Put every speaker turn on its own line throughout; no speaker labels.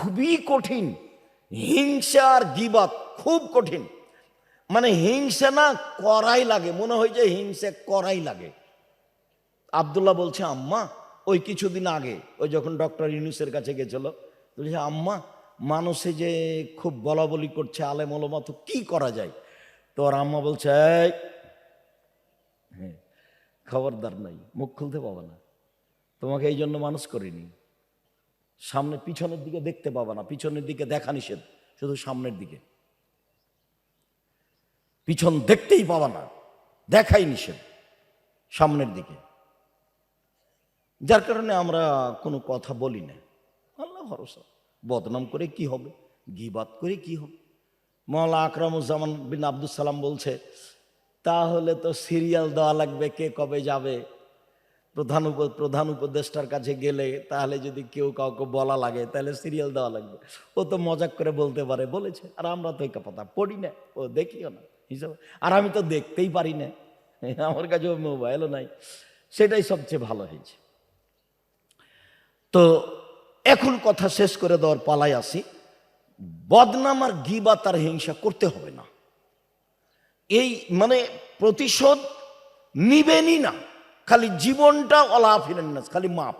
খুবই কঠিন। হিংসা আর গিবাত খুব কঠিন। মানে হিংসা না করাই লাগে, মনে হয় যে হিংসা করাই লাগে। আবদুল্লাহ বলছে, আম্মা, ওই কিছুদিন আগে, ওই যখন ডক্টর ইউনুসের কাছে গেছিল, বলছে, আম্মা, মানুষে যে খুব বলা বলি করছে, আলেম ওলমা, তো কি করা যায়? তো আম্মা বলছে হ্যাঁ খবরদার নাই, মুখ খুলতে পাবো না। তোমাকে এই জন্য মানুষ করিনি। সামনে পিছনের দিকে দেখতে পাবা না, পিছনের দিকে দেখা নিষেধ, শুধু সামনের দিকে। পিছন দেখতেই পাবা না, দেখাই নিষেধ, সামনের দিকে। যার কারণে আমরা কোনো কথা বলি না। আল্লাহ ভরসা। বদনাম করে কি হবে? গিবাত করে কি হবে? মৌলা আকরামুজ্জামান বিন আব্দুল সালাম বলছে, তাহলে তো সিরিয়াল দেওয়া লাগবে, কে কবে যাবে? প্রধান প্রধান উপদেষ্টার কাছে গেলে তাহলে যদি কেউ কাউকে বলা লাগে, তাহলে সিরিয়াল দেওয়া লাগবে। ও তো মজাক করে বলতে পারে, বলেছে, আর আমরা তো এই কথা পড়ি না, ও দেখিও না। হিসাবে, আর আমি তো দেখতেই পারি না। আমার কাছে মোবাইলও নাই। সেটাই সবচেয়ে ভালো হয়েছে। তো এখন কথা শেষ করে দেওয়ার পালায় আসি। বদনাম আর গিবা তার হিংসা করতে হবে না। এই মানে প্রতিশোধ নিবেনই না। খালি জীবনটা অলাফিলেন না, খালি মাপ।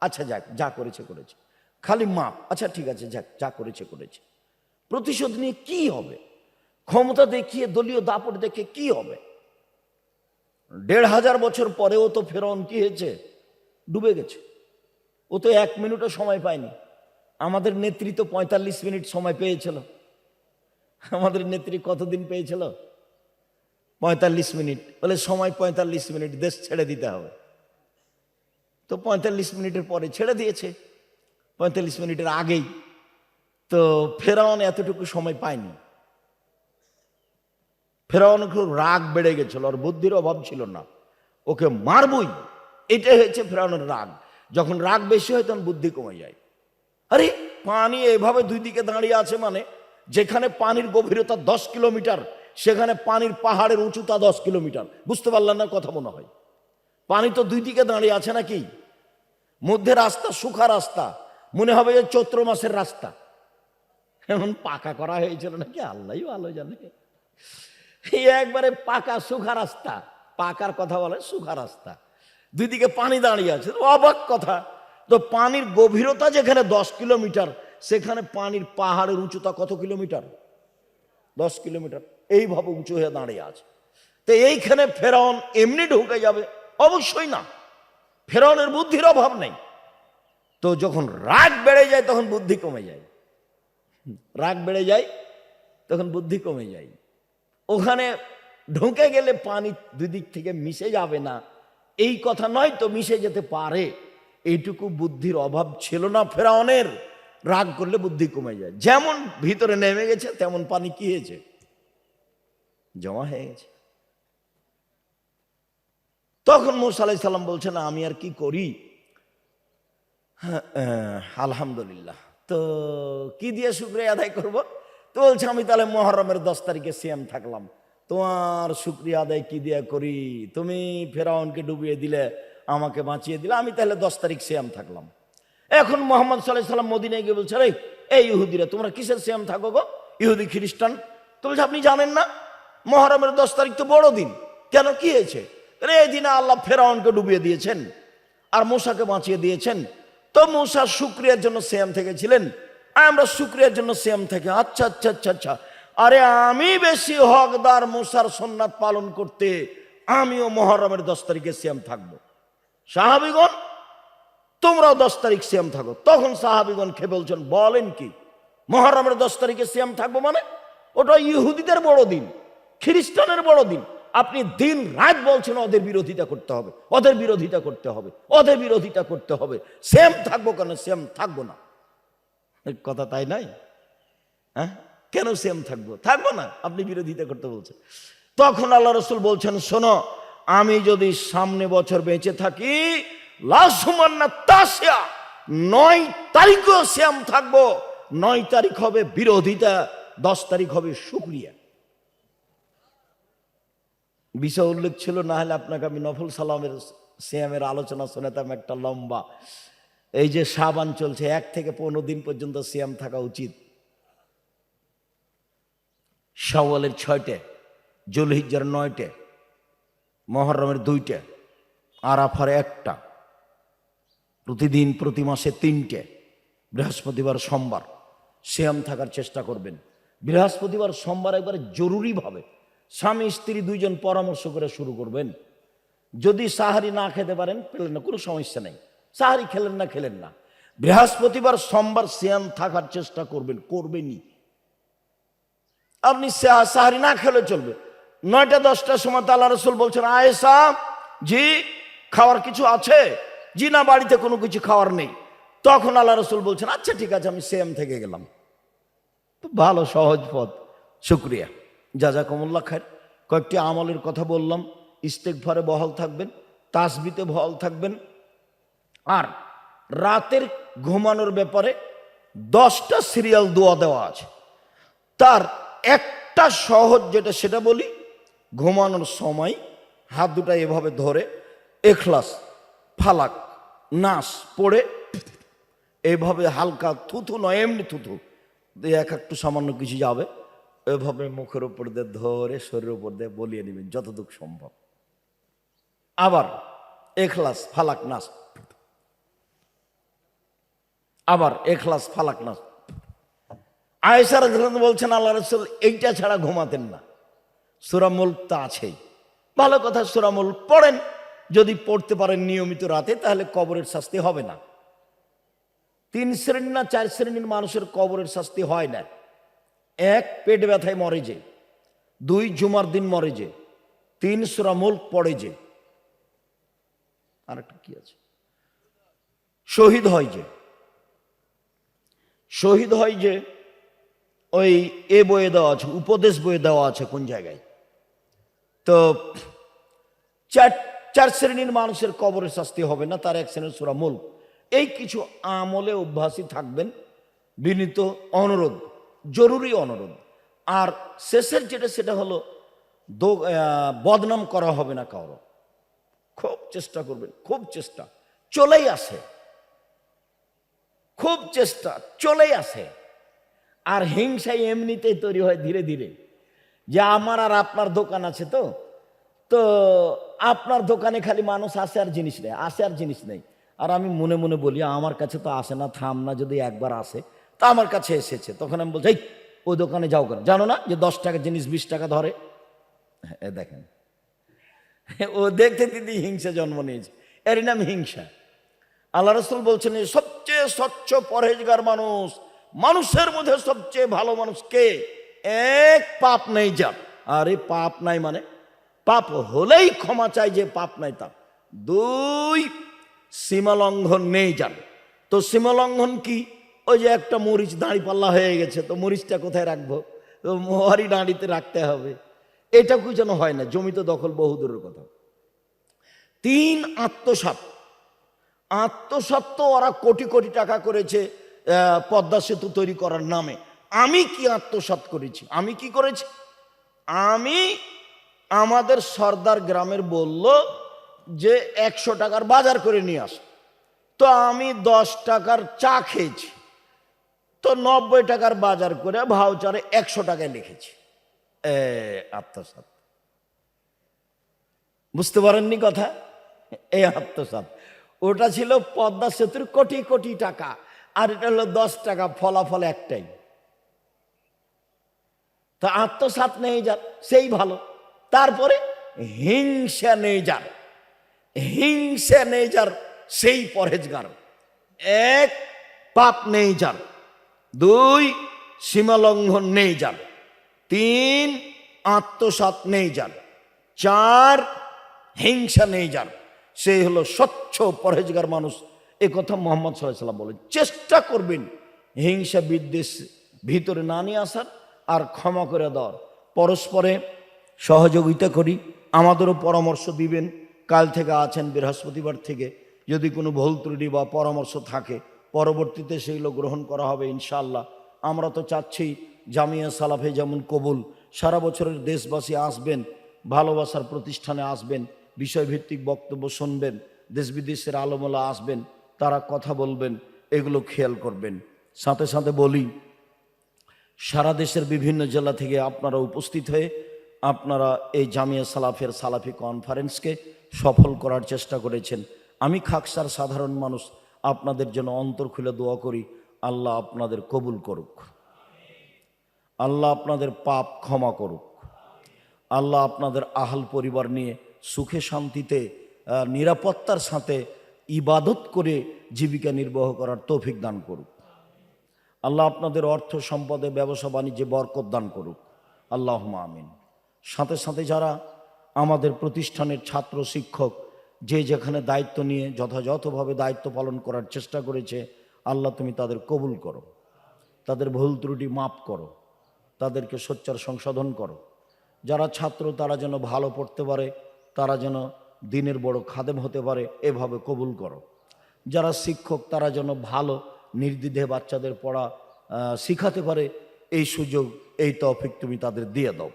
আচ্ছা যাক, যা করেছে করেছে। খালি মাপ। আচ্ছা ঠিক আছে, যাক, যা করেছে করেছে। প্রতিশোধ নিয়ে কি হবে? ক্ষমতা দেখিয়ে, দলীয় দাপট দেখে কি হবে? দেড় হাজার বছর পরেও তো ফেরন কি হয়েছে? ডুবে গেছে। ও তো এক মিনিটও সময় পায়নি। আমাদের নেত্রী তো পঁয়তাল্লিশ মিনিট সময় পেয়েছিল। আমাদের নেত্রী কতদিন পেয়েছিল? পঁয়তাল্লিশ মিনিট। বলে, সময় পঁয়তাল্লিশ মিনিট, দেশ ছেড়ে দিতে হবে। তো পঁয়তাল্লিশ মিনিটের পরে ছেড়ে দিয়েছে। পঁয়তাল্লিশ মিনিটের আগেই। তো ফেরাউন এতটুকু সময় পায়নি। ফেরাউন খুব রাগ বেড়ে গেছিল আর বুদ্ধির অভাব ছিল না। ওকে মারবই। এটাই হয়েছে ফেরাউনের রাগ। যখন রাগ বেশি হয়, তখন বুদ্ধি কমে যায়। আরে, পানি এভাবে দুই দিকে দাঁড়িয়ে আছে মানে যেখানে পানির গভীরতা দশ কিলোমিটার সেখানে পানির পাহাড়ের উঁচুতা দশ কিলোমিটার। বুঝতে পারলেন না কথা মনে হয়? পানি তো দুই দিকে দাঁড়িয়ে আছে নাকি? মধ্যে রাস্তা, সুখা রাস্তা। মনে হবে যে চৈত্র মাসের রাস্তা। এমন পাকা করা হয়েছিল নাকি? আল্লাহ ভালো জানে। একবারে পাকা, সুখা রাস্তা। পাকার কথা বলে সুখা রাস্তা। দুই দিকে পানি দাঁড়িয়ে আছে। অবাক কথা। তো পানির গভীরতা যেখানে দশ কিলোমিটার, সেখানে পানির পাহাড়ের উঁচুতা কত কিলোমিটার? দশ কিলোমিটার। এইভাবে উঁচু হয়ে দাঁড়িয়ে আছে। তো এইখানে ফেরাউন এমনি ঢুকে যাবে? অবশ্যই না। ফেরাউনের বুদ্ধির অভাব নেই। তো যখন রাগ বেড়ে যায়, তখন বুদ্ধি কমে যায়। রাগ বেড়ে যায়, তখন বুদ্ধি কমে যায়। ওখানে ঢুকে গেলে পানি দুই দিক থেকে মিশে যাবে না। এই কথা নয় তো মিশে যেতে পারে। এইটুকু বুদ্ধির অভাব ছিল না ফেরাউনের। রাগ করলে বুদ্ধি কমে যায়। যেমন ভিতরে নেমে গেছে, তেমন পানি কি হয়েছে? জমা হয়ে গেছে। তখন মুসা আলাই সাল্লাম বলছে না আমি আর কি করি? হ্যাঁ, আলহামদুলিল্লাহ। তো কি দিয়ে শুক্রিয়া আদায় করব? তো বলছে আমি তাহলে মহরমের দশ তারিখে সিএম থাকলাম। তোমার শুক্রিয়া আদায় কি দিয়ে করি? তুমি ফেরাউনকে ডুবিয়ে দিলে আমাকে বাঁচিয়ে দিলে আমি তাহলে দশ তারিখ সিএম থাকলাম। এখন মোহাম্মদ সাল্লাহ সাল্লাম মদিনায় গিয়ে বলছে রে এই ইহুদিরা তোমরা কিসের সিএম থাকো গো? ইহুদি খ্রিস্টান? তো বলছে আপনি জানেন না? মহরমের দশ তারিখ তো বড় দিন। কেন, কি হয়েছে? এই দিনে আল্লাহ ফেরাউনকে ডুবিয়ে দিয়েছেন আর মূসাকে বাঁচিয়ে দিয়েছেন। তো মূসা শুক্রিয়ার জন্য সেম থেকেছিলেন আমরা শুক্রিয়ার জন্য সেম থেকে আচ্ছা আচ্ছা আচ্ছা আচ্ছা। আরে আমি বেশি হকদার মূসার সন্ন্যাত পালন করতে আমিও মহরমের দশ তারিখে সিয়াম থাকব। সাহাবিগণ, তোমরাও দশ তারিখ সিয়াম থাকো। তখন সাহাবিগণ খেয়ে বলছেন, বলেন কি, মহরমের দশ তারিখে সিয়াম থাকব মানে? ওটা ইহুদিদের বড় দিন। খ্রিস্টানের বড় দিন। আপনি দিন রাত বলছেন, ওদের বিরোধিতা করতে হবে, ওদের বিরোধিতা করতে হবে, ওদের বিরোধিতা করতে হবে। সেম থাকব কেন? সেম থাকব না। কথা তাই নাই? হ্যাঁ? কেন সেম থাকব? থাকব না, আপনি বিরোধিতা করতে বলছেন। তখন আল্লাহ রসুল বলছেন, শোনো, আমি যদি সামনে বছর বেঁচে থাকি নয় তারিখও শ্যাম থাকব। নয় তারিখ হবে বিরোধিতা, দশ তারিখ হবে শুক্রিয়া। বিষয় উল্লেখ ছিল, না হলে আপনাকে আমি নফল সালামের শ্যামের আলোচনা শোনাতাম একটা লম্বা। এই যে সাবান চলছে, এক থেকে পনেরো দিন পর্যন্ত সিয়াম থাকা উচিত। শাওয়ালের ছয়টে, জুলহিজ্জার নয়টে, মহরমের দুইটে, আরাফার একটা, প্রতিদিন, প্রতি মাসে তিনটে, বৃহস্পতিবার, সোমবার। শ্যাম থাকার চেষ্টা করবেন। বৃহস্পতিবার, সোমবার একবারে জরুরিভাবে স্বামী স্ত্রী দুইজন পরামর্শ করে শুরু করবেন। যদি সাহারি না খেতে পারেন, পেলেন না, কোনো সমস্যা নেই। সাহারি খেলেন না খেলেন না। বৃহস্পতিবার, সোমবার শ্যাম থাকার চেষ্টা করবেন, করবেনই। আপনি সাহারি না খেলে চলবে। নয়টা, দশটার সময় তো আল্লাহ রসুল বলছেন আয়েসা জি, খাওয়ার কিছু আছে? জি না, বাড়িতে কোনো কিছু খাওয়ার নেই। তখন আল্লাহ রসুল বলছেন আচ্ছা ঠিক আছে, আমি সেম থেকে গেলাম। ভালো, সহজ পথ। শুক্রিয়া। যা যা কমল্লা খায় কয়েকটি আমলের কথা বললাম ইস্তেকভারে বহাল থাকবেন, তাসবিতে বহাল থাকবেন। আর রাতের ঘুমানোর ব্যাপারে দশটা সিরিয়াল দোয়া দেওয়া আছে। তার একটা সহজ যেটা সেটা বলি, ঘুমানোর সময় হাত দুটা এভাবে ধরে এখলাস, ফালাক, নাস পড়ে এইভাবে হালকা থুথু নয়, এমনি থুথু এক একটু সামান্য কিছু যাবে। এভাবে মুখের উপর দিয়ে ধরে শরীরের উপর দিয়ে বলিয়ে নেবেন যতটুকু সম্ভব। আবার এখলাস, ফালাক নাস। আবার এখলাস, ফালাক নাস। আয়েসার বলছেন আল্লাহ রসুল এইটা ছাড়া ঘুমাতেন না। সুরামুল তা আছেই। ভালো কথা সুরামুল পড়েন। যদি পড়তে পারেন নিয়মিত রাতে, তাহলে কবরের শাস্তি হবে না। তিন শ্রেণি না চার শ্রেণির মানুষের কবরের শাস্তি হয় না। এক পেট ব্যথায় মরে যে, দুই জুমার দিন মরে যে, তিন সুরামুল পড়ে যে। আর একটা কি আছে? শহীদ হয় যে। শহীদ হয় যে ওই এ বইয়ে দেওয়া আছে, উপদেশ বইয়ে দেওয়া আছে কোন জায়গায়। তো চার চার শ্রেণির মানুষের কবরের শাস্তি হবে না, তার এক শ্রেণির সুরা মূল এই কিছু আমলে অভ্যাসী থাকবেন, বিনীত অনুরোধ। জরুরি অনুরোধ। আর শেষের যেটা, সেটা হলো বদনাম করা হবে না কারও খুব চেষ্টা করবেন, খুব চেষ্টা। চলেই আসে। খুব চেষ্টা, চলেই আসে। আর হিংসাই এমনিতেই তৈরি হয় ধীরে ধীরে। যে আমার আর আপনার দোকান আছে তো তো আপনার দোকানে খালি মানুষ আসে আর জিনিস নেই, আসে আর জিনিস নেই। আর আমি মনে মনে বলি, আমার কাছে তো আসে না, থাম না, যদি একবার আসে। তা আমার কাছে এসেছে। তখন আমি বলছি "এই, ওই দোকানে যাও কেন? জানো না যে দশ টাকা জিনিস বিশ টাকা ধরে? হ্যাঁ, দেখেন। ও দেখতে দিদি হিংসা জন্ম নিয়েছে। এর নাম হিংসা। আল্লাহ রসুল বলছেন সবচেয়ে স্বচ্ছ পরহেজগার মানুষ মানুষের মধ্যে সবচেয়ে ভালো মানুষ কে? এক পাপ নেই যার। আরে পাপ নাই মানে? পাপ হলেই ক্ষমা চাই যে পাপ নাই তার। দুই সীমালঙ্ঘন নেই যান তো সীমালঙ্ঘন কি? ওই যে একটা মরিচ দাঁড়ি পাল্লা হয়ে গেছে, তো মরিচটা কোথায় রাখব? তো মোহারি দাঁড়িতে রাখতে হবে। এটাকেও যেন হয় না জমিতে দখল বহুদূরের কথা। তিন আত্মসাত আত্মসাত তো ওরা কোটি কোটি টাকা করেছে পদ্মা সেতু তৈরি করার নামে। আমি কি আত্মসাত করেছি? আমি কি করেছি? আমি আমাদের সর্দার গ্রামের বলল যে একশো টাকার বাজার করে নিয়ে আস। তো আমি দশ টাকার চা খেয়েছি। তো নব্বই টাকার বাজার করে ভাউচারে একশো টাকায় লিখেছি। আত্মসাত বুঝতে পারেননি কথা? এই আত্মসাত ওটা ছিল পদ্মা সেতুর কোটি কোটি টাকা, আর এটা হলো দশ টাকা ফলাফল একটাই। তা আত্মসাত নেই যার, সেই ভালো। তারপরে হিংসা নেই যার, হিংসা নেই যার, সেই পরহেজগার। এক পাপ নেই যার। দুই, সীমালঙ্ঘন নেই যার তিন আত্মসাত নেই যার চার, হিংসা নেই যার সে হলো স্বচ্ছ পরহেজগার মানুষ। এ কথা মোহাম্মদ সাল্লাম বলেন, চেষ্টা করবেন হিংসা বিদ্বেষ ভিতরে না নিয়ে আসার আর ক্ষমা করে দেওয়ার। পরস্পরে সহযোগিতা করি, আমাদেরও পরামর্শ দিবেন। কাল থেকে আছেন বৃহস্পতিবার থেকে। যদি কোনো ভুল ত্রুটি বা পরামর্শ থাকে পরবর্তীতে সেইগুলো গ্রহণ করা হবে ইনশাল্লাহ আমরা তো চাচ্ছি জামিয়া সালাফে যেমন কবুল, সারা বছরের দেশবাসী আসবেন, ভালোবাসার প্রতিষ্ঠানে আসবেন, বিষয়ভিত্তিক বক্তব্য শুনবেন, দেশ বিদেশের আলমলা আসবেন, তারা কথা বলবেন, এগুলো খেয়াল করবেন। সাথে সাথে বলি, সারা দেশের বিভিন্ন জেলা থেকে আপনারা উপস্থিত হয়ে আপনারা এই জামিয়া সালাফের সালাফি কনফারেন্সকে সফল করার চেষ্টা করেছেন। আমি খাকসার সাধারণ মানুষ আপনাদের জন্য অন্তর খুলে দোয়া করি, আল্লাহ আপনাদের কবুল করুক। আল্লাহ আপনাদের পাপ ক্ষমা করুক। আল্লাহ আপনাদের আহাল পরিবার নিয়ে সুখে শান্তিতে নিরাপত্তার সাথে ইবাদত করে জীবিকা নির্বাহ করার তৌফিক দান করুক। আল্লাহ আপনাদের অর্থ সম্পদে ব্যবসা বাণিজ্যে বরকত দান করুক। আল্লাহ আমিন। সাথে সাথে যারা আমাদের প্রতিষ্ঠানের ছাত্র, শিক্ষক যে যেখানে দায়িত্ব নিয়ে যথাযথভাবে দায়িত্ব পালন করার চেষ্টা করেছে, আল্লাহ তুমি তাদের কবুল করো। তাদের ভুল ত্রুটি মাপ করো। তাদেরকে সোচ্চার সংশোধন করো। যারা ছাত্র, তারা যেন ভালো পড়তে পারে, তারা যেন দিনের বড় খাদেম হতে পারে, এভাবে কবুল করো। যারা শিক্ষক, তারা যেন ভালো নির্দ্বিধে বাচ্চাদের পড়া শিখাতে পারে, এই সুযোগ, এই তফিক তুমি তাদের দিয়ে দাও।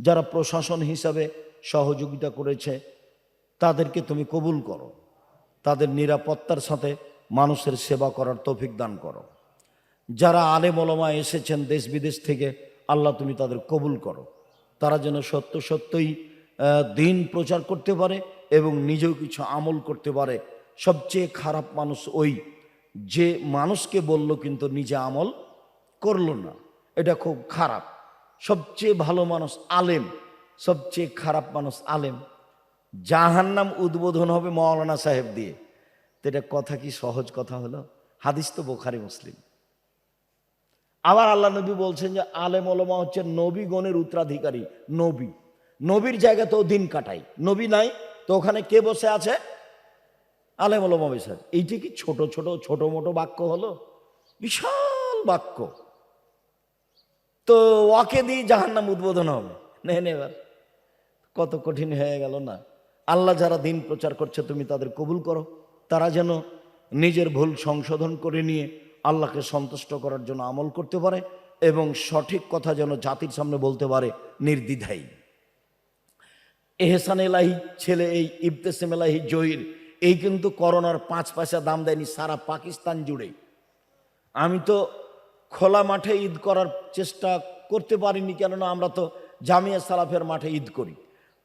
যারা প্রশাসন হিসাবে সহযোগিতা করেছে তাদেরকে তুমি কবুল করো। তাদের নিরাপত্তার সাথে মানুষের সেবা করার তৌফিক দান করো। যারা আলেম ওলমা এসেছেন দেশ বিদেশ থেকে, আল্লাহ তুমি তাদের কবুল করো। তারা যেন সত্য সত্যই দিন প্রচার করতে পারে এবং নিজেও কিছু আমল করতে পারে। সবচেয়ে খারাপ মানুষ ওই যে মানুষকে বলল কিন্তু নিজে আমল করল না। এটা খুব খারাপ। সবচেয়ে ভালো মানুষ আলেম, সবচেয়ে খারাপ মানুষ আলেম। জাহান্নাম উদ্বোধন হবে মৌলানা সাহেব দিয়ে। তো এটা কথা কি সহজ কথা হলো? হাদিস তো বোখারি মুসলিম। আবার আল্লাহ নবী বলছেন যে আলেম ওলমা হচ্ছে নবীগণের উত্তরাধিকারী, নবী। নবীর জায়গা তো দিন কাটাই নবী নাই, তো ওখানে কে বসে আছে? আলেম ওলমা বসে এইটা কি ছোট ছোট ছোট, মোটো বাক্য হলো? বিশাল বাক্য। তো ওয়াকে দিয়ে জাহান্নাম উদ্বোধন হবে। নেন এবার। কত কঠিন হয়ে গেল না। আল্লাহ যারা দিন প্রচার করছে, তুমি তাদের কবুল করো। তারা যেন নিজের ভুল সংশোধন করে নিয়ে আল্লাহকে সন্তুষ্ট করার জন্য আমল করতে পারে এবং সঠিক কথা যেন জাতির সামনে বলতে পারে নির্দ্বিধাই এহসান এলাহি ছেলে এই, ইবতেসেম এলাহি জহির, এই কিন্তু করোনার পাঁচ পয়সা দাম দেয়নি সারা পাকিস্তান জুড়ে। আমি তো খোলা মাঠে ঈদ করার চেষ্টা করতে পারিনি, কেননা আমরা তো জামিয়া সালাফের মাঠে ঈদ করি।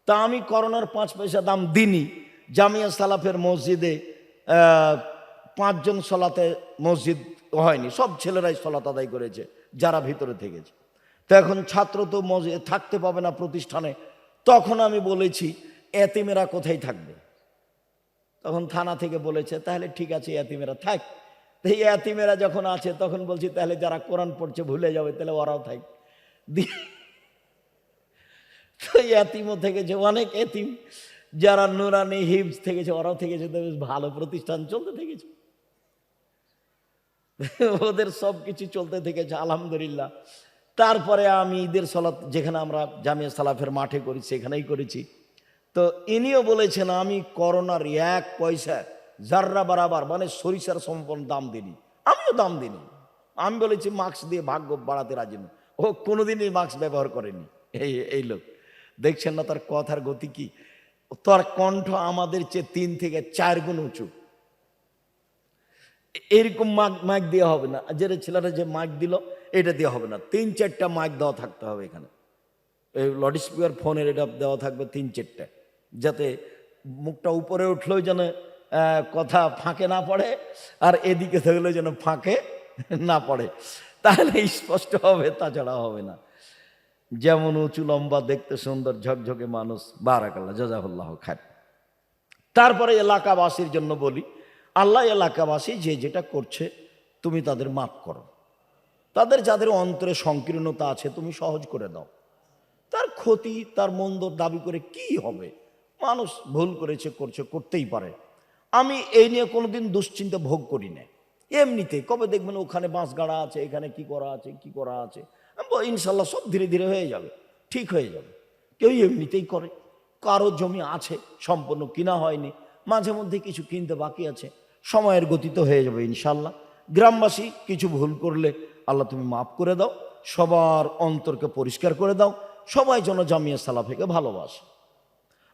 তা আমি করোনার পাঁচ পয়সা দাম দিনই জামিয়া সালাফের মসজিদে পাঁচজন সলাতে মসজিদ হয়নি। সব ছেলেরাই সলাত আদায় করেছে, যারা ভিতরে থেকেছে। তো এখন ছাত্র তো মসজিদে, থাকতে পাবে না প্রতিষ্ঠানে। তখন আমি বলেছি, এতিমেরা কোথায় থাকবে? তখন থানা থেকে বলেছে, তাহলে ঠিক আছে, এতিমেরা থাক। এই এতিমেরা যখন আছে, তখন বলছি, তাহলে যারা কোরআন পড়ছে, ভুলে যাবে, তাহলে ওরাও থাক। দিয়ে তো এতিমও থেকেছে, অনেক এতিম। যারা নুরানি হিপস থেকেছে, ওরাও থেকেছে বেশ ভালো প্রতিষ্ঠান চলতে থেকেছে। ওদের সব কিছু চলতে থেকেছে, আলহামদুলিল্লাহ। তারপরে আমি ঈদের সলাত, যেখানে আমরা জামিয়া সালাফের মাঠে করি, সেখানেই করেছি। তো ইনিও বলেছেন, আমি করোনার এক পয়সা জাররা বারাবার মানে সরিষার সম্পন্ন দাম দিনি আমিও দাম দিনি আমি বলেছি, মাস্ক দিয়ে ভাগ্য বাড়াতে রাজি না ও কোনোদিনই মাস্ক ব্যবহার করেনি। এই এই লোক। দেখছেন না তার কথার গতি কি? তার কণ্ঠ আমাদের চেয়ে তিন থেকে চার গুণ উঁচু। এরকম মাগ মাইক দেওয়া হবে না। যে ছেলেরা যে মাইক দিল, এটা দেওয়া হবে না। তিন চারটা মাইক দেওয়া থাকতে হবে এখানে। এই লাউড স্পিকার ফোনের এটা দেওয়া থাকবে তিন চারটা, যাতে মুখটা উপরে উঠলেও যেন কথা ফাঁকে না পড়ে, আর এদিকে থাকলেও যেন ফাঁকে না পড়ে। তাহলে স্পষ্ট হবে, তাছাড়া হবে না। যেমন উঁচু লম্বা, দেখতে সুন্দর, ঝকঝকে মানুষ, বারাকাল্লাহ, জাজাহুল্লাহ খায়। তারপরে এলাকাবাসীর জন্য বলি, আল্লাহ এলাকাবাসী যে যেটা করছে, তুমি তাদের মাফ করো। তাদের যাদের অন্তরে সংকীর্ণতা আছে, তুমি সহজ করে দাও। তার ক্ষতি, তার মন্দ দাবি করে কি হবে? মানুষ ভুল করেছে, করছে, করতেই পারে। আমি এই নিয়ে কোনোদিন দুশ্চিন্তা ভোগ করি না এমনিতে, কবে দেখবেন ওখানে বাঁশ গাড়া আছে, এখানে কি করা আছে, কি করা আছে? ইনশাল্লাহ সব ধীরে ধীরে হয়ে যাবে, ঠিক হয়ে যাবে। কেউ এমনিতেই করে, কারও জমি আছে, সম্পূর্ণ কিনা হয়নি, মাঝে মধ্যে কিছু কিনতে বাকি আছে, সময়ের গতিতে হয়ে যাবে ইনশাল্লাহ। গ্রামবাসী, কিছু ভুল করলে আল্লাহ তুমি মাফ করে দাও, সবার অন্তরকে পরিষ্কার করে দাও, সবাই যেন জামিয়া সালাফেকে ভালোবাসে।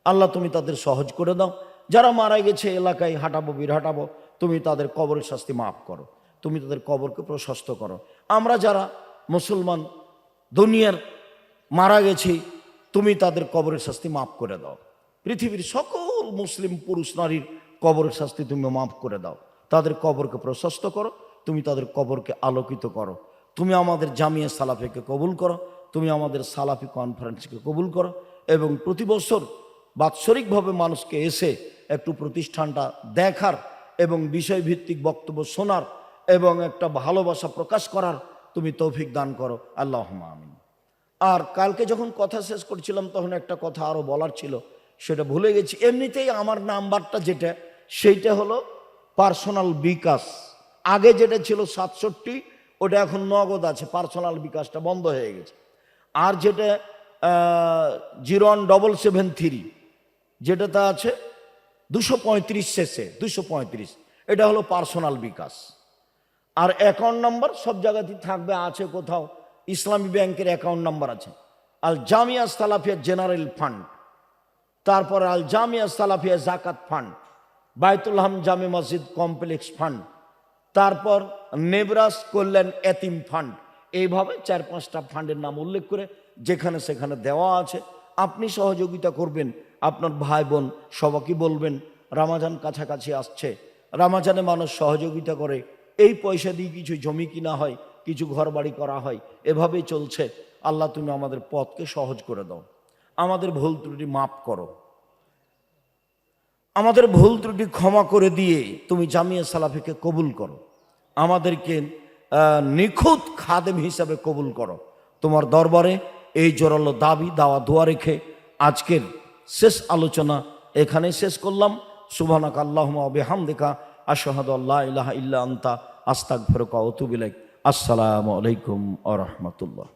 আল্লাহ তুমি তাদের সহজ করে দাও, যারা মারা গেছে এলাকায় হাঁটাবো, বীর হাঁটাবো, তুমি তাদের কবরের শাস্তি মাফ করো, তুমি তাদের কবরকে প্রশস্ত করো। আমরা যারা মুসলমান দুনিয়ার মারা গেছে, তুমি তাদের কবরের শাস্তি মাফ করে দাও। পৃথিবীর সকল মুসলিম পুরুষ নারীর কবরের শাস্তি তুমি মাফ করে দাও। তাদের কবরকে প্রশস্ত করো, তুমি তাদের কবরকে আলোকিত করো। তুমি আমাদের জামিয়া সালাফিকে কবুল করো, তুমি আমাদের সালাফি কনফারেন্সকে কবুল করো এবং প্রতি বছর বাৎসরিকভাবে মানুষকে এসে একটু প্রতিষ্ঠানটা দেখার এবং বিষয়ভিত্তিক বক্তব্য শোনার এবং একটা ভালোবাসা প্রকাশ করার তুমি তৌফিক দান করো। আল্লাহ আমিন। আর কালকে যখন কথা শেষ করছিলাম, তখন একটা কথা আরও বলার ছিল, সেটা ভুলে গেছি। এমনিতেই আমার নাম্বারটা যেটা, সেইটা হলো পার্সোনাল বিকাশ। আগে যেটা ছিল সাতষট্টি, ওটা এখন নগদ আছে, পার্সোনাল বিকাশটা বন্ধ হয়ে গেছে। আর যেটা zero one double seven three, যেটাতে আছে দুশো পঁয়ত্রিশ শেষে, দুশো পঁয়ত্রিশ, এটা হলো পার্সোনাল বিকাশ। আর অ্যাকাউন্ট নাম্বার সব জায়গাতেই থাকবে, আছে কোথাও। ইসলামী ব্যাংকের অ্যাকাউন্ট নাম্বার আছে। Al Jamia Salafia general fund. তারপর আল জামিয়া সালাফিয়া জাকাত ফান্ড। বায়তুল হাম জামে মসজিদ কমপ্লেক্স ফান্ড। তারপর নেবরাস কল্যাণ এতিম ফান্ড। এইভাবে চার পাঁচটা ফান্ডের নাম উল্লেখ করে যেখানে সেখানে দেওয়া আছে। আপনি সহযোগিতা করবেন। আপনার ভাই বোন সবাইকে বলবেন, রামাজান কাছাকাছি আসছে। রামাজানে মানুষ সহযোগিতা করে। এই পয়সা দিয়ে কিছু জমি কিনা হয়, কিছু ঘর বাড়ি করা হয় এভাবেই চলছে। আল্লাহ তুমি আমাদের পথকে সহজ করে দাও। আমাদের ভুল ত্রুটি মাফ করো। আমাদের ভুল ত্রুটি ক্ষমা করে দিয়ে তুমি জামিয়া সালাফিকে কবুল করো। আমাদেরকে নিখুঁত খাদেম হিসাবে কবুল করো। তোমার দরবারে এই জোরালো দাবি, দাওয়া, দোয়া রেখে আজকের শেষ আলোচনা এখানে শেষ করলাম। আল্লাহুম্মা ওয়া বিহামদিকা। আশহাদু আল্লাহ ইলাহা ইল্লা আন্তা আস্তাগফিরুকা ওয়া আতুবু আসসালামু আলাইকুম ওয়া রাহমাতুল্লাহ।